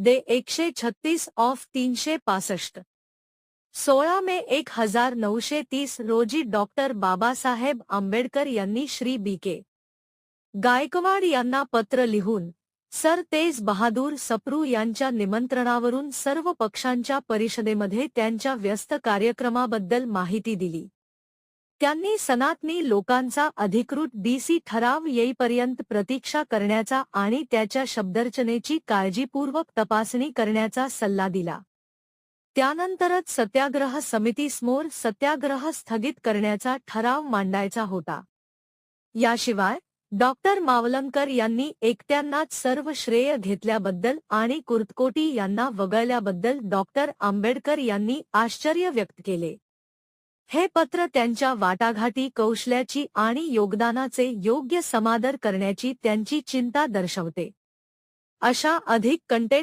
दे एकशे छत्तीस ऑफ़ तीनशे पासष्ट. सोळा मे एक हज़ार नऊशे तीस रोजी doctor Babasaheb Ambedkar Shri B K. Gaikwad यांना पत्र लिहून, सर तेज बहादूर सप्रू यांच्या सर्व पक्षांच्या परिषदेमध्ये त्यांच्या व्यस्त कार्यक्रमाबद्दल माहिती दिली. त्यांनी सनातनी लोकांचा अधिकृत डीसी ठराव येईपर्यंत प्रतीक्षा करण्याचा आणि त्याच्या शब्दरचनेची काळजीपूर्वक तपासणी करण्याचा सल्ला दिला. त्यानंतरच सत्याग्रह समितीसमोर सत्याग्रह स्थगित करण्याचा ठराव मांडायचा होता. याशिवाय डॉक्टर मावलंकर यांनी एकट्यांनाच सर्व श्रेय घेतल्याबद्दल आणि कुर्तकोटी यांना वगळल्याबद्दल डॉक्टर आंबेडकर यांनी आश्चर्य व्यक्त केले. हे पत्र त्यांच्या वाटाघाटी कौशल्याची आणि योगदानाचे योग्य समादर करण्याची त्यांची चिंता दर्शवते. अशा अधिक कंटेंट